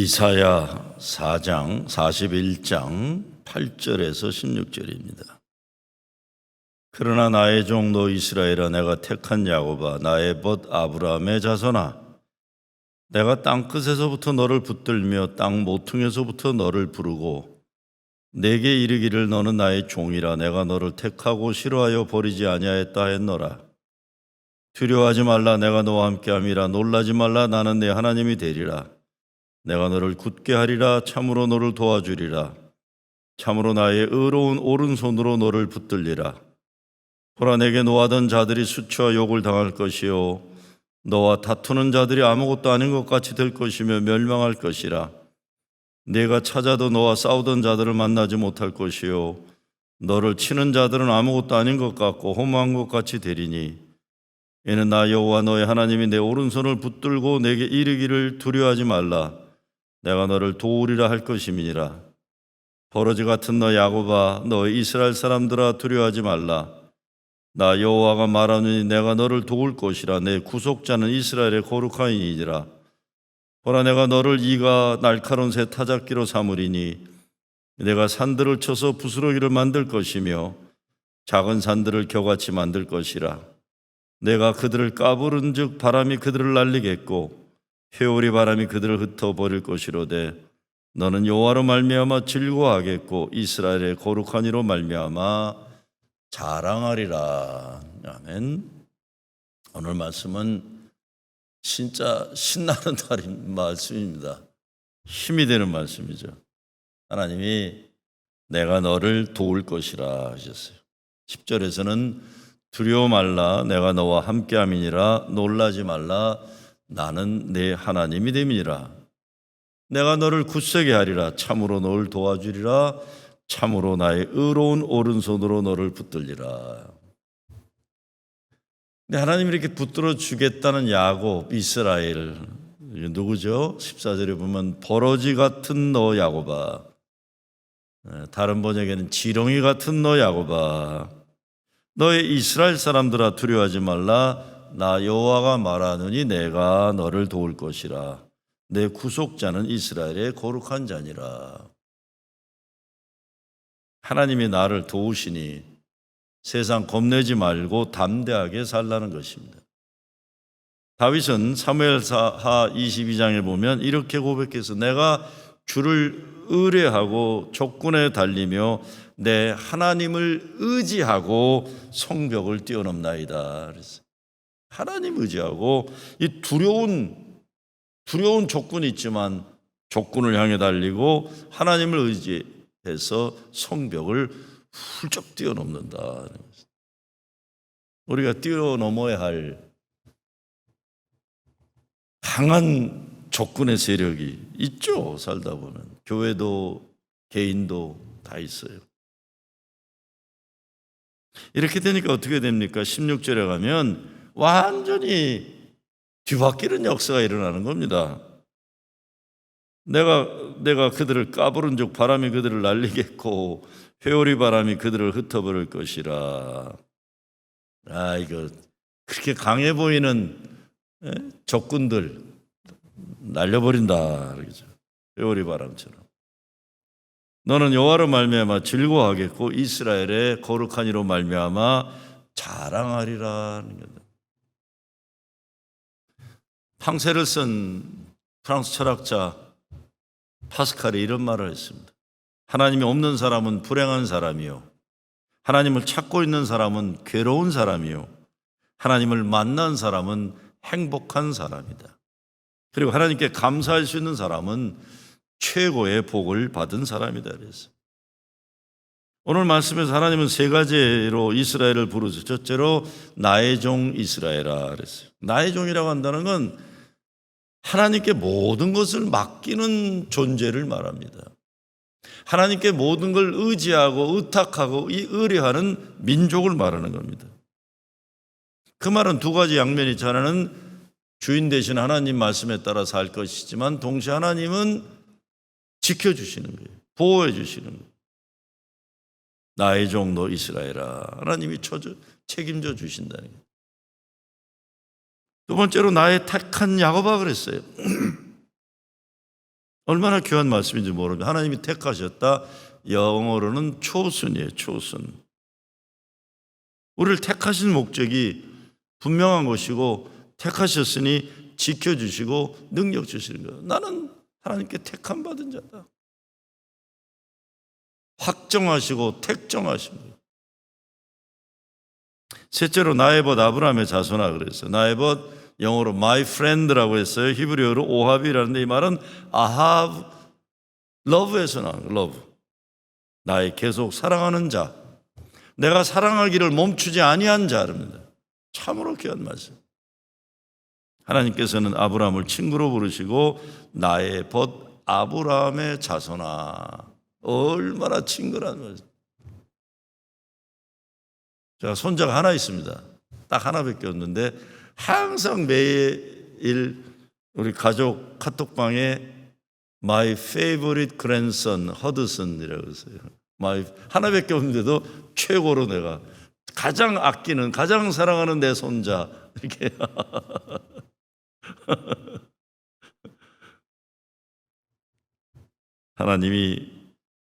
이사야 4장 41장 8절에서 16절입니다. 그러나 나의 종도 이스라엘아 내가 택한 야곱아 나의 벗 아브라함의 자손아 내가 땅 끝에서부터 너를 붙들며 땅 모퉁에서부터 너를 부르고 내게 이르기를 너는 나의 종이라 내가 너를 택하고 싫어하여 버리지 아니하였다 했노라. 두려워하지 말라 내가 너와 함께함이라. 놀라지 말라 나는 내 하나님이 되리라 내가 너를 굳게 하리라. 참으로 너를 도와주리라. 참으로 나의 의로운 오른손으로 너를 붙들리라. 보라 내게 노하던 자들이 수치와 욕을 당할 것이요. 너와 다투는 자들이 아무것도 아닌 것 같이 될 것이며 멸망할 것이라. 내가 찾아도 너와 싸우던 자들을 만나지 못할 것이요. 너를 치는 자들은 아무것도 아닌 것 같고 허무한 것 같이 되리니. 이는 나 여호와 너의 하나님이 내 오른손을 붙들고 내게 이르기를 두려워하지 말라 내가 너를 도우리라 할 것임이니라. 버러지 같은 너 야곱아 너 이스라엘 사람들아 두려워하지 말라. 나 여호와가 말하노니 내가 너를 도울 것이라. 내 구속자는 이스라엘의 거룩하이니라. 보라 내가 너를 이가 날카로운 새 타작기로 삼으리니 내가 산들을 쳐서 부스러기를 만들 것이며 작은 산들을 겨같이 만들 것이라. 내가 그들을 까부른즉 바람이 그들을 날리겠고 회오리 바람이 그들을 흩어 버릴 것이로되 너는 여호와로 말미암아 즐거워하겠고 이스라엘의 거룩한 이로 말미암아 자랑하리라. 아멘. 오늘 말씀은 진짜 신나는 날인 말씀입니다. 힘이 되는 말씀이죠. 하나님이 내가 너를 도울 것이라 하셨어요. 10절에서는 두려워 말라 내가 너와 함께 함이니라 놀라지 말라 나는 내 하나님이 됨이니라 내가 너를 굳세게 하리라 참으로 너를 도와주리라 참으로 나의 의로운 오른손으로 너를 붙들리라. 근데 하나님이 이렇게 붙들어 주겠다는 야곱, 이스라엘 누구죠? 14절에 보면 버러지 같은 너 야곱아. 예, 다른 번역에는 지렁이 같은 너 야곱아. 너의 이스라엘 사람들아 두려워하지 말라. 나 여호와가 말하느니 내가 너를 도울 것이라. 내 구속자는 이스라엘의 거룩한 자니라. 하나님이 나를 도우시니 세상 겁내지 말고 담대하게 살라는 것입니다. 다윗은 사무엘하 22장에 보면 이렇게 고백해서 내가 주를 의뢰하고 적군에 달리며 내 하나님을 의지하고 성벽을 뛰어넘나이다. 그랬어요. 하나님 의지하고 이 두려운 두려운 적군이 있지만 적군을 향해 달리고 하나님을 의지 해서 성벽을 훌쩍 뛰어넘는다. 우리가 뛰어넘어야 할 강한 적군의 세력이 있죠. 살다 보면 교회도 개인도 다 있어요. 이렇게 되니까 어떻게 됩니까? 16절에 가면 완전히 뒤바뀌는 역사가 일어나는 겁니다. 내가 내가 그들을 까부른 적 바람이 그들을 날리겠고 회오리 바람이 그들을 흩어버릴 것이라. 아 이거 그렇게 강해 보이는 예? 적군들 날려버린다 그러죠. 회오리 바람처럼. 너는 여호와로 말미암아 즐거워하겠고 이스라엘의 거룩한 이로 말미암아 자랑하리라는 거다. 팡세를 쓴 프랑스 철학자 파스칼이 이런 말을 했습니다. 하나님이 없는 사람은 불행한 사람이요. 하나님을 찾고 있는 사람은 괴로운 사람이요. 하나님을 만난 사람은 행복한 사람이다. 그리고 하나님께 감사할 수 있는 사람은 최고의 복을 받은 사람이다. 그래서 오늘 말씀에서 하나님은 세 가지로 이스라엘을 부르죠. 첫째로 나의 종 이스라엘아 그랬어요. 나의 종이라고 한다는 건 하나님께 모든 것을 맡기는 존재를 말합니다. 하나님께 모든 걸 의지하고 의탁하고 의뢰하는 민족을 말하는 겁니다. 그 말은 두 가지 양면이. 하나는 주인 대신 하나님 말씀에 따라 살 것이지만 동시에 하나님은 지켜주시는 거예요. 보호해 주시는 거예요. 나의 종도 이스라엘아. 하나님이 책임져 주신다는 거예요. 두 번째로 나의 택한 야곱아 그랬어요. 얼마나 귀한 말씀인지 모릅니다. 하나님이 택하셨다. 영어로는 초순이에요. 초순. 우리를 택하신 목적이 분명한 것이고 택하셨으니 지켜주시고 능력 주시는 거예요. 나는 하나님께 택함 받은 자다. 확정하시고 거예요. 셋째로 나의 벗 아브라함의 자손아 그랬어요. 나의 벗 영어로 my friend라고 했어요. 히브리어로 오합이라는데 이 말은 아합 love에서 나온 love. 나의 계속 사랑하는 자. 내가 사랑하기를 멈추지 아니한 자랍니다. 참으로 귀한 말씀. 하나님께서는 아브라함을 친구로 부르시고 나의 벗 아브라함의 자손아. 얼마나 친근한 말씀. 제가 손자가 하나 있습니다. 딱 하나밖에 없는데 항상 매일 우리 가족 카톡방에 My favorite grandson 허드슨이라고 했어요. My 하나밖에 없는데도 최고로 내가 가장 아끼는 가장 사랑하는 내 손자 이렇게 하나님이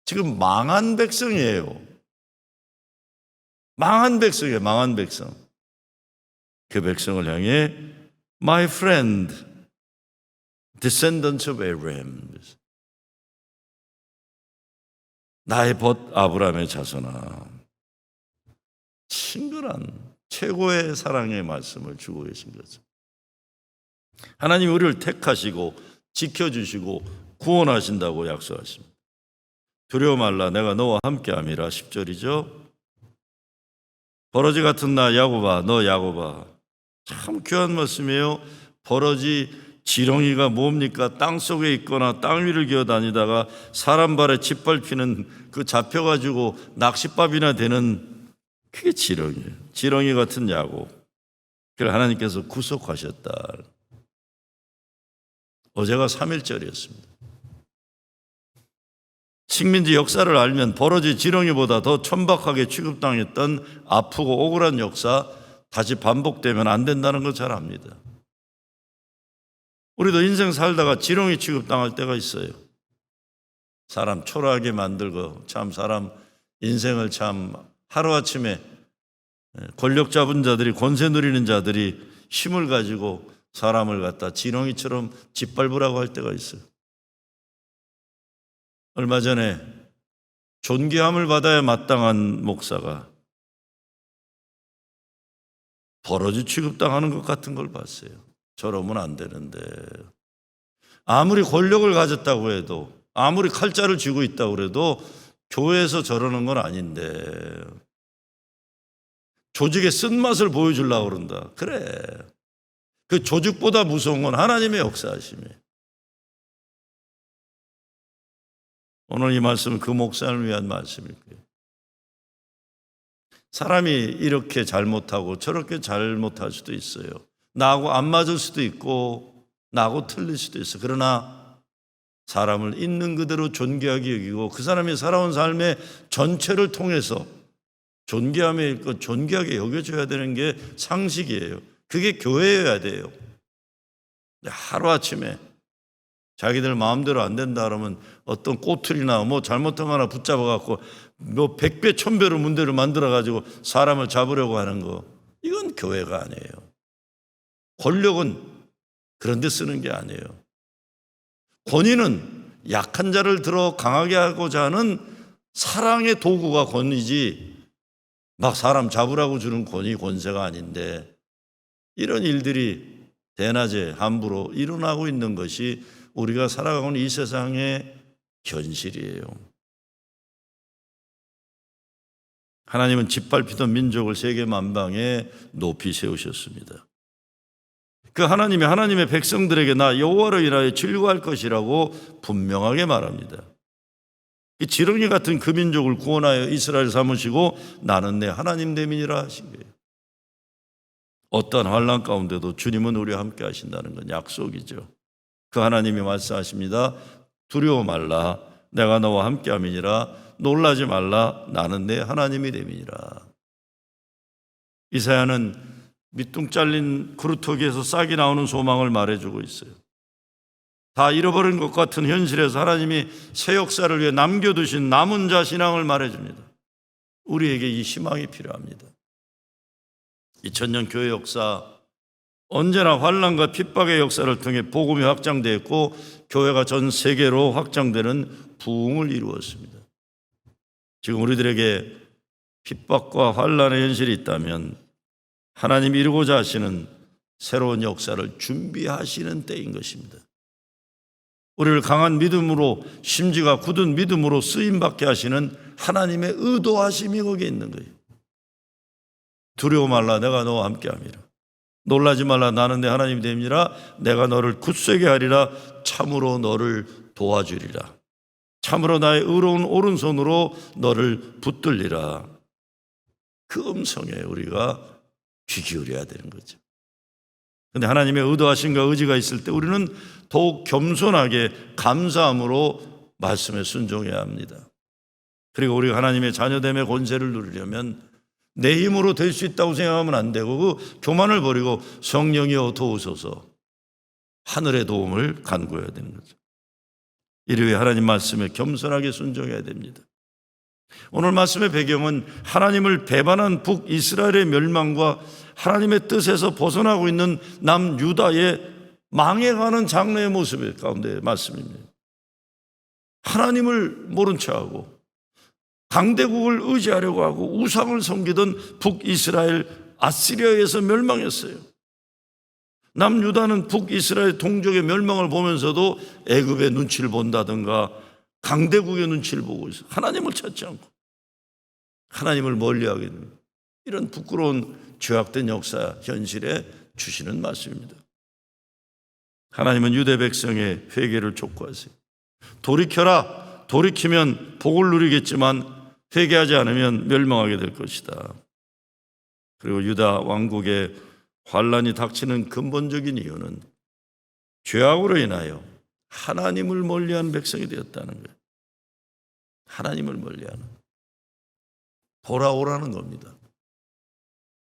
지금 망한 백성이에요. 망한 백성이에요. 망한 백성. 그 백성을 향해 My friend, descendants of Abraham. 나의 벗 아브라함의 자손아. 친근한 최고의 사랑의 말씀을 주고 계신 거죠. 하나님 우리를 택하시고 지켜주시고 구원하신다고 약속하십니다. 두려워 말라 내가 너와 함께함이라 10절이죠. 버러지 같은 나 야고바 너 야고바 참 귀한 말씀이에요. 버러지 지렁이가 뭡니까? 땅 속에 있거나 땅 위를 기어 다니다가 사람 발에 짓밟히는 그 잡혀가지고 낚싯밥이나 되는 그게 지렁이에요. 지렁이 같은 야곱. 그걸 하나님께서 구속하셨다. 어제가 3일절이었습니다. 식민지 역사를 알면 버러지 지렁이보다 더 천박하게 취급당했던 아프고 억울한 역사 다시 반복되면 안 된다는 걸 잘 압니다. 우리도 인생 살다가 지렁이 취급당할 때가 있어요. 사람 초라하게 만들고 참 사람 인생을 참 하루아침에 권력 잡은 자들이 권세 누리는 자들이 힘을 가지고 사람을 갖다 지렁이처럼 짓밟으라고 할 때가 있어요. 얼마 전에 존귀함을 받아야 마땅한 목사가 버러지 취급당하는 것 같은 걸 봤어요. 저러면 안 되는데. 아무리 권력을 가졌다고 해도, 아무리 칼자를 쥐고 있다고 해도 교회에서 저러는 건 아닌데. 조직의 쓴맛을 보여주려고 그런다. 그래. 그 조직보다 무서운 건 하나님의 역사하심이에요. 오늘 이 말씀은 그 목사를 위한 말씀일 거예요. 사람이 이렇게 잘못하고 저렇게 잘못할 수도 있어요. 나하고 안 맞을 수도 있고 나하고 틀릴 수도 있어. 그러나 사람을 있는 그대로 존귀하게 여기고 그 사람이 살아온 삶의 전체를 통해서 존귀함에 있고 존귀하게 여겨줘야 되는 게 상식이에요. 그게 교회여야 돼요. 하루아침에 자기들 마음대로 안 된다 그러면 어떤 꼬투리나 뭐 잘못한 거 하나 붙잡아 갖고 뭐 백배 천배로 문제를 만들어 가지고 사람을 잡으려고 하는 거 이건 교회가 아니에요. 권력은 그런 데 쓰는 게 아니에요. 권위는 약한 자를 들어 강하게 하고자 하는 사랑의 도구가 권위지 막 사람 잡으라고 주는 권위 권세가 아닌데 이런 일들이 대낮에 함부로 일어나고 있는 것이 우리가 살아가고 있는 이 세상의 현실이에요. 하나님은 짓밟히던 민족을 세계 만방에 높이 세우셨습니다. 그 하나님이 하나님의 백성들에게 나 여호와로 인하여 즐거할 것이라고 분명하게 말합니다. 이 지렁이 같은 그 민족을 구원하여 이스라엘 삼으시고 나는 내 하나님 대민이라 하신 거예요. 어떤 환란 가운데도 주님은 우리와 함께 하신다는 건 약속이죠. 그 하나님이 말씀하십니다. 두려워 말라. 내가 너와 함께 함이니라. 놀라지 말라. 나는 내 하나님이 됨이니라. 이사야는 밑둥 잘린 그루터기에서 싹이 나오는 소망을 말해주고 있어요. 다 잃어버린 것 같은 현실에서 하나님이 새 역사를 위해 남겨두신 남은 자 신앙을 말해줍니다. 우리에게 이 희망이 필요합니다. 2000년 교회 역사 언제나 환란과 핍박의 역사를 통해 복음이 확장되었고 교회가 전 세계로 확장되는 부흥을 이루었습니다. 지금 우리들에게 핍박과 환란의 현실이 있다면 하나님 이루고자 하시는 새로운 역사를 준비하시는 때인 것입니다. 우리를 강한 믿음으로 심지가 굳은 믿음으로 쓰임 받게 하시는 하나님의 의도하심이 거기에 있는 거예요. 두려워 말라 내가 너와 함께 함이라. 놀라지 말라 나는 내 하나님이 됨이라 내가 너를 굳세게 하리라 참으로 너를 도와주리라. 참으로 나의 의로운 오른손으로 너를 붙들리라. 그 음성에 우리가 귀 기울여야 되는 거죠. 근데 하나님의 의도하신가 의지가 있을 때 우리는 더욱 겸손하게 감사함으로 말씀에 순종해야 합니다. 그리고 우리가 하나님의 자녀됨의 권세를 누리려면 내 힘으로 될 수 있다고 생각하면 안 되고 그 교만을 버리고 성령이여 도우소서 하늘의 도움을 간구해야 되는 거죠. 이를 위해 하나님 말씀에 겸손하게 순종해야 됩니다. 오늘 말씀의 배경은 하나님을 배반한 북이스라엘의 멸망과 하나님의 뜻에서 벗어나고 있는 남유다의 망해가는 장래의 모습 가운데 말씀입니다. 하나님을 모른 척하고 강대국을 의지하려고 하고 우상을 섬기던 북이스라엘 아시리아에서 멸망했어요. 남유다는 북이스라엘 동족의 멸망을 보면서도 애굽의 눈치를 본다든가 강대국의 눈치를 보고 있어. 하나님을 찾지 않고 하나님을 멀리하게 되는 이런 부끄러운 죄악된 역사 현실에 주시는 말씀입니다. 하나님은 유대 백성의 회개를 촉구하세요. 돌이켜라. 돌이키면 복을 누리겠지만 회개하지 않으면 멸망하게 될 것이다. 그리고 유다 왕국의 환란이 닥치는 근본적인 이유는 죄악으로 인하여 하나님을 멀리한 백성이 되었다는 거예요. 하나님을 멀리하는 돌아오라는 겁니다.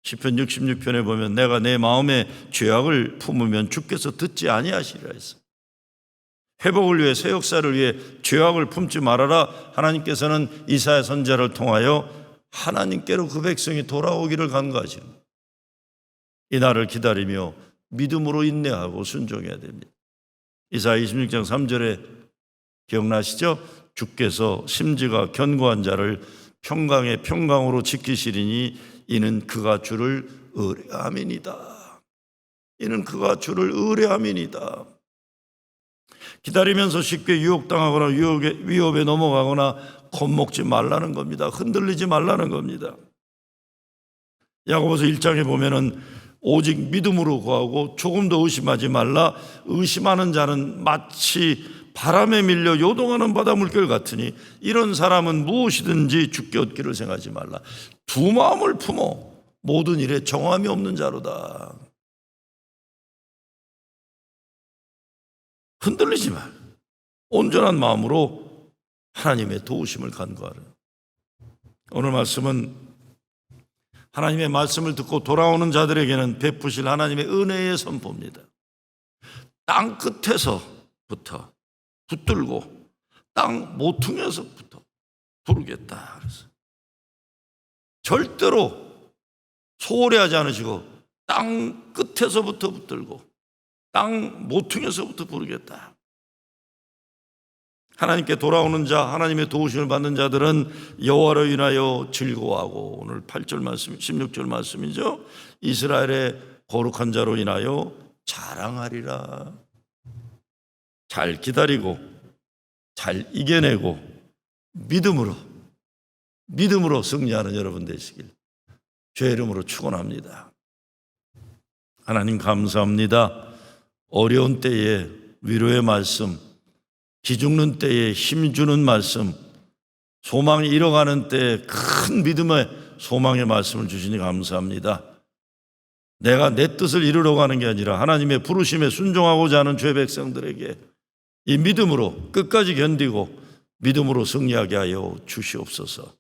시편 66편에 보면 내가 내 마음에 죄악을 품으면 주께서 듣지 아니하시리라 했어. 회복을 위해 새 역사를 위해 죄악을 품지 말아라. 하나님께서는 이사야 선자를 통하여 하나님께로 그 백성이 돌아오기를 간구하시는 이 날을 기다리며 믿음으로 인내하고 순종해야 됩니다. 이사야 26장 3절에 기억나시죠? 주께서 심지가 견고한 자를 평강의 평강으로 지키시리니 이는 그가 주를 의뢰함이니다. 이는 그가 주를 의뢰함이니다. 기다리면서 쉽게 유혹당하거나 유혹에, 위협에 넘어가거나 겁먹지 말라는 겁니다. 흔들리지 말라는 겁니다. 야고보서 1장에 보면은 오직 믿음으로 구하고 조금 더 의심하지 말라. 의심하는 자는 마치 바람에 밀려 요동하는 바다 물결 같으니 이런 사람은 무엇이든지 죽게 얻기를 생각하지 말라. 두 마음을 품어 모든 일에 정함이 없는 자로다. 흔들리지 말. 온전한 마음으로 하나님의 도우심을 간구하라. 오늘 말씀은 하나님의 말씀을 듣고 돌아오는 자들에게는 베푸실 하나님의 은혜의 선포입니다. 땅 끝에서부터 붙들고 땅 모퉁이에서부터 부르겠다. 그래서 절대로 소홀히 하지 않으시고 땅 끝에서부터 붙들고 땅 모퉁이에서부터 부르겠다. 하나님께 돌아오는 자, 하나님의 도우심을 받는 자들은 여호와로 인하여 즐거워하고 오늘 8절 말씀, 16절 말씀이죠. 이스라엘의 거룩한 자로 인하여 자랑하리라. 잘 기다리고 잘 이겨내고 믿음으로 믿음으로 승리하는 여러분 되시길 죄 이름으로 축원합니다. 하나님 감사합니다. 어려운 때에 위로의 말씀 기죽는 때에 힘주는 말씀, 소망이 잃어가는 때에 큰 믿음의 소망의 말씀을 주시니 감사합니다. 내가 내 뜻을 이루러 가는 게 아니라 하나님의 부르심에 순종하고자 하는 죄 백성들에게 이 믿음으로 끝까지 견디고 믿음으로 승리하게 하여 주시옵소서.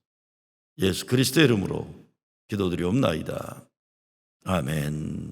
예수 그리스도의 이름으로 기도드리옵나이다. 아멘.